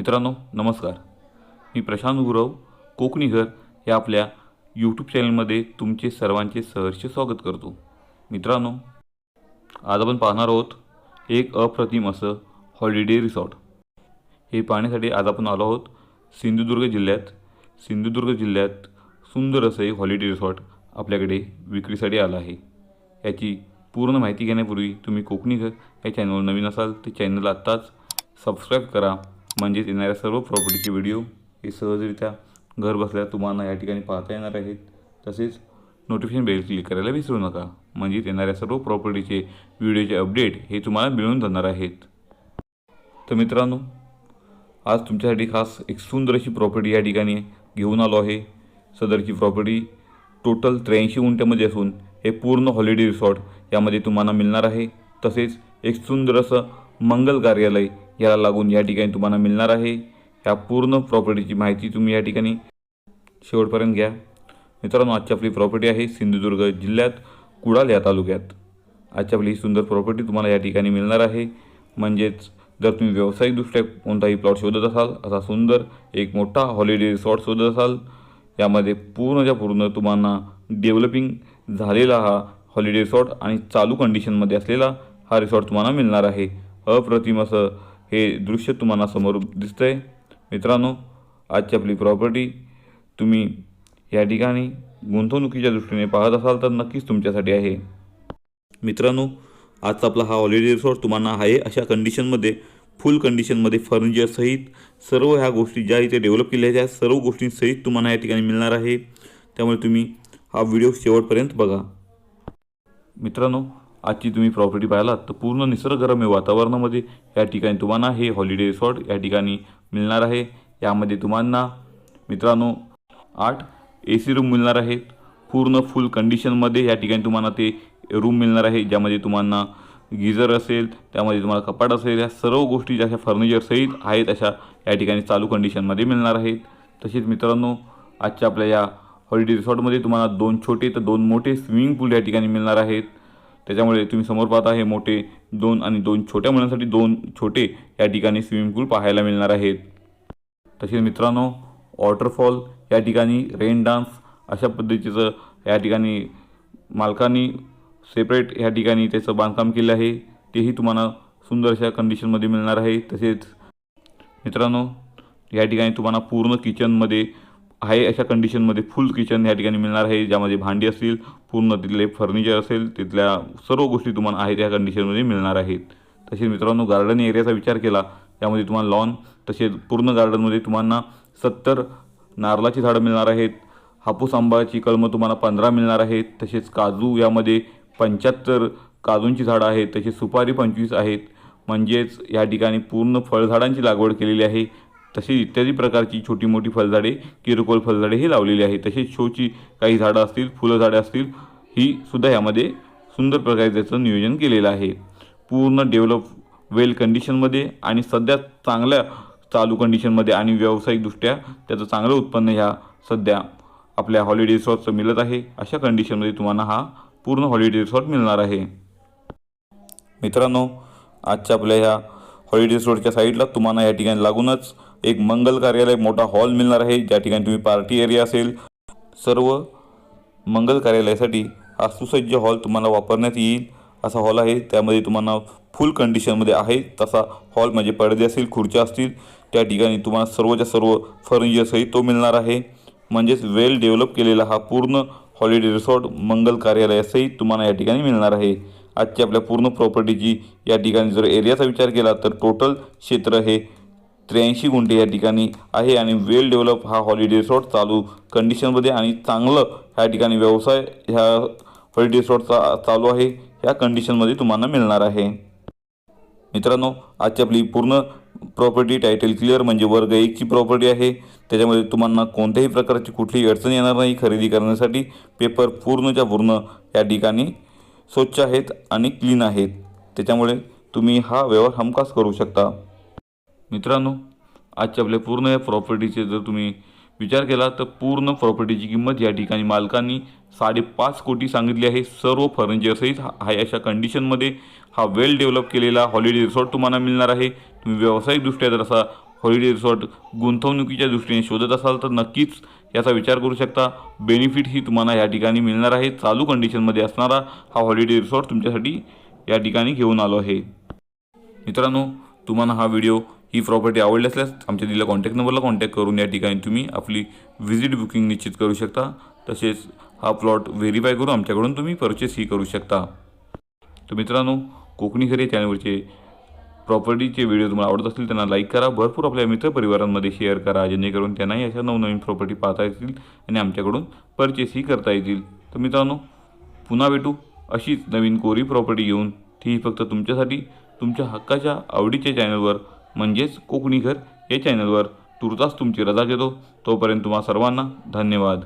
मित्रांनो नमस्कार. मी प्रशांत गुरव कोकणीघर या आपल्या यूट्यूब चॅनलमध्ये तुमचे सर्वांचे सहर्ष स्वागत करतो. मित्रांनो आज आपण पाहणार आहोत एक अप्रतिम असं हॉलिडे रिसॉर्ट हे पाहण्यासाठी आज आपण आलो आहोत सिंधुदुर्ग जिल्ह्यात. सिंधुदुर्ग जिल्ह्यात सुंदर असं एक हॉलिडे रिसॉर्ट आपल्याकडे विक्रीसाठी आलं आहे. याची पूर्ण माहिती घेण्यापूर्वी तुम्ही कोकणी घर या चॅनलवर नवीन असाल तर चॅनल आत्ताच सबस्क्राईब करा. म्हणजेच येणाऱ्या सर्व प्रॉपर्टीचे व्हिडिओ हे सहजरित्या घर बसल्या तुम्हाला या ठिकाणी पाहता येणार आहेत. तसेच नोटिफिकेशन बेल क्लिक करायला विसरू नका. म्हणजेच येणाऱ्या सर्व प्रॉपर्टीचे व्हिडिओचे अपडेट हे तुम्हाला मिळून जाणार आहेत. तर मित्रांनो आज तुमच्यासाठी खास एक सुंदर अशी प्रॉपर्टी या ठिकाणी घेऊन आलो आहे. सदरची प्रॉपर्टी टोटल त्र्याऐंशी गुंठ्यामध्ये असून हे पूर्ण हॉलिडे रिसॉर्ट यामध्ये तुम्हाला मिळणार आहे. तसेच एक सुंदर असं मंगल कार्यालय याला लागून या ठिकाणी तुम्हाला मिळणार आहे. या पूर्ण प्रॉपर्टीची माहिती तुम्ही या ठिकाणी शेवटपर्यंत घ्या. मित्रांनो आजची आपली प्रॉपर्टी आहे सिंधुदुर्ग जिल्ह्यात कुडाल या तालुक्यात. आजची आपली ही सुंदर प्रॉपर्टी तुम्हाला या ठिकाणी मिळणार आहे. म्हणजेच जर तुम्ही व्यावसायिकदृष्ट्या कोणताही प्लॉट शोधत असाल असा सुंदर एक मोठा हॉलिडे रिसॉर्ट शोधत असाल यामध्ये पूर्णच्या पूर्ण तुम्हाला डेव्हलपिंग झालेला हा हॉलिडे रिसॉर्ट आणि चालू कंडिशनमध्ये असलेला हा रिसॉर्ट तुम्हाला मिळणार आहे. अप्रतिम असं हे दृश्य तुम्हाला समोर आहे मित्रांनो आजची आपली प्रॉपर्टी तुम्ही या ठिकाणी गुंतवणुकीच्या दृष्टीने पाहत असाल तर नक्कीच तुमच्यासाठी आहे. मित्रांनो आजचा आपला हा हॉलिडे रिसॉर्ट तुम्हाला आहे अशा कंडिशनमध्ये फुल कंडिशनमध्ये फर्निचरसहित सर्व ह्या गोष्टी ज्या इथे डेव्हलप केल्या आहेत त्या सर्व गोष्टींसहित तुम्हाला या ठिकाणी मिळणार आहे. त्यामुळे तुम्ही हा व्हिडिओ शेवटपर्यंत बघा. मित्रांनो आजची तुम्ही प्रॉपर्टी पाहिलात तर पूर्ण निसर्गरम्य वातावरणामध्ये या ठिकाणी तुम्हाला हे हॉलिडे रिसॉर्ट या ठिकाणी मिळणार आहे. यामध्ये तुम्हाला मित्रांनो आठ ए सी रूम मिळणार आहेत पूर्ण फुल कंडिशनमध्ये या ठिकाणी तुम्हाला ते रूम मिळणार आहे ज्यामध्ये तुम्हाला गिझर असेल त्यामध्ये तुम्हाला कपाट असेल या सर्व गोष्टी ज्या फर्निचरसहित आहेत अशा या ठिकाणी चालू कंडिशनमध्ये मिळणार आहेत. तसेच मित्रांनो आजच्या आपल्या या हॉलिडे रिसॉर्टमध्ये तुम्हाला दोन छोटे तर दोन मोठे स्विमिंग पूल या ठिकाणी मिळणार आहेत. त्याच्यामुळे तुम्ही समोर पाहता हे मोठे दोन आणि दोन छोट्या मुलांसाठी दोन छोटे या ठिकाणी स्विमिंग पूल पाहायला मिळणार आहेत. तसेच मित्रांनो वॉटरफॉल या ठिकाणी रेन डान्स अशा पद्धतीचं या ठिकाणी मालकांनी सेपरेट ह्या ठिकाणी त्याचं बांधकाम केलं आहे. तेही तुम्हाला सुंदर अशा कंडिशनमध्ये मिळणार आहे. तसेच मित्रांनो या ठिकाणी तुम्हाला पूर्ण किचनमध्ये आहे अशा कंडिशनमध्ये फुल किचन या ठिकाणी मिळणार आहे ज्यामध्ये भांडी असतील पूर्ण तिथले फर्निचर असेल तिथल्या सर्व गोष्टी तुम्हाला आहेत त्या कंडिशनमध्ये मिळणार आहेत. तसेच मित्रांनो गार्डन एरियाचा विचार केला त्यामध्ये तुम्हाला लॉन तसेच पूर्ण गार्डनमध्ये तुम्हाला सत्तर नारळाची झाडं मिळणार आहेत हापूस आंबाची कलमं तुम्हाला पंधरा मिळणार आहेत तसेच काजू यामध्ये पंच्याहत्तर काजूंची झाडं आहेत तसेच सुपारी पंचवीस आहेत. म्हणजेच या ठिकाणी पूर्ण फळझाडांची लागवड केलेली आहे. तसेच इत्यादी प्रकारची छोटी मोठी फळझाडे किरकोळ फळझाडे हे लावलेली आहे तसेच शोची काही झाडं असतील फुलं झाडे असतील ही सुद्धा यामध्ये सुंदर प्रकारे त्याचं नियोजन केलेलं आहे. पूर्ण डेव्हलप वेल कंडिशनमध्ये आणि सध्या चांगल्या चालू कंडिशनमध्ये आणि व्यावसायिकदृष्ट्या त्याचं चांगलं उत्पन्न ह्या सध्या आपल्या हॉलिडे रिसॉर्टचं मिळत आहे. अशा कंडिशनमध्ये तुम्हाला हा पूर्ण हॉलिडे रिसॉर्ट मिळणार आहे. मित्रांनो आजच्या आपल्या ह्या हॉलिडे रिसॉर्टच्या साईडला तुम्हाला या ठिकाणी लागूनच एक मंगल कार्यालय मोठा हॉल मिळणार आहे. ज्या ठिकाणी तुम्ही पार्टी एरिया असेल सर्व मंगल कार्यालयासाठी हा सुसज्ज हॉल तुम्हाला वापरण्यात येईल. असा हॉल आहे. त्यामध्ये तुम्हाला फुल कंडिशनमध्ये आहे. तसा हॉल म्हणजे पडदे असतील खुर्च्या असतील त्या ठिकाणी तुम्हाला सर्वच्या सर्व फर्निचरसही तो मिळणार आहे. म्हणजेच वेल डेव्हलप केलेला हा पूर्ण हॉलिडे रिसॉर्ट मंगल कार्यालयासही तुम्हाला या ठिकाणी मिळणार आहे. आजची आपल्या पूर्ण प्रॉपर्टीची या ठिकाणी जर एरियाचा विचार केला तर टोटल क्षेत्र हे त्र्याऐंशी गुंठे या ठिकाणी आहे आणि वेल डेव्हलप हा हॉलिडे रिसॉर्ट चालू कंडिशनमध्ये आणि चांगलं ह्या ठिकाणी व्यवसाय ह्या हॉलिडे रिसॉर्टचा चालू आहे. ह्या कंडिशनमध्ये तुम्हाला मिळणार आहे. मित्रांनो आजची आपली पूर्ण प्रॉपर्टी टायटल क्लिअर म्हणजे वर्ग एकची प्रॉपर्टी आहे. त्याच्यामध्ये तुम्हाला कोणत्याही प्रकारची कुठलीही अडचण येणार नाही खरेदी करण्यासाठी. पेपर पूर्णच्या पूर्ण या ठिकाणी स्वच्छ आहेत आणि क्लीन आहेत. त्याच्यामुळे तुम्ही हा व्यवहार हमखास करू शकता. मित्रांनो आजच्या आपल्या पूर्ण या प्रॉपर्टीचे जर तुम्ही विचार केला तर पूर्ण प्रॉपर्टीची किंमत या ठिकाणी मालकांनी साडेपाच कोटी सांगितली आहे. सर्व फर्निचरसहित हा- आहे अशा कंडिशनमध्ये हा वेल डेव्हलप केलेला हॉलिडे रिसॉर्ट तुम्हाला मिळणार आहे. तुम्ही व्यावसायिकदृष्ट्या जर असा हॉलिडे रिसॉर्ट गुंतवणुकीच्या दृष्टीने शोधत असाल तर नक्कीच याचा विचार करू शकता. बेनिफिट ही तुम्हाला या ठिकाणी मिळणार आहे. चालू कंडिशनमध्ये असणारा हा हॉलिडे रिसॉर्ट तुमच्यासाठी या ठिकाणी घेऊन आलो आहे. मित्रांनो तुम्हाला हा व्हिडिओ ही प्रॉपर्टी आवडली असल्यास आमच्या दिलेल्या कॉन्टॅक्ट नंबरला कॉन्टॅक्ट करून या ठिकाणी तुम्ही आपली व्हिजिट बुकिंग निश्चित करू शकता. तसेच हा प्लॉट व्हेरीफाय करून आमच्याकडून तुम्ही परचेसही करू शकता. तर मित्रांनो कोकणी खरे चॅनलवरचे प्रॉपर्टीचे व्हिडिओ तुम्हाला आवडत असतील त्यांना लाईक करा. भरपूर आपल्या मित्रपरिवारांमध्ये शेअर करा जेणेकरून त्यांनाही अशा नवनवीन प्रॉपर्टी पाहता येतील आणि आमच्याकडून परचेसही करता येतील. तर मित्रांनो पुन्हा भेटू अशीच नवीन कोरी प्रॉपर्टी घेऊन. ती फक्त तुमच्यासाठी तुमच्या हक्काच्या आवडीच्या चॅनलवर म्हणजेच कोकणी घर या चॅनलवर तुर्तास तुमची रजा घेतो. तोपर्यंत तुम्हा सर्वांना धन्यवाद.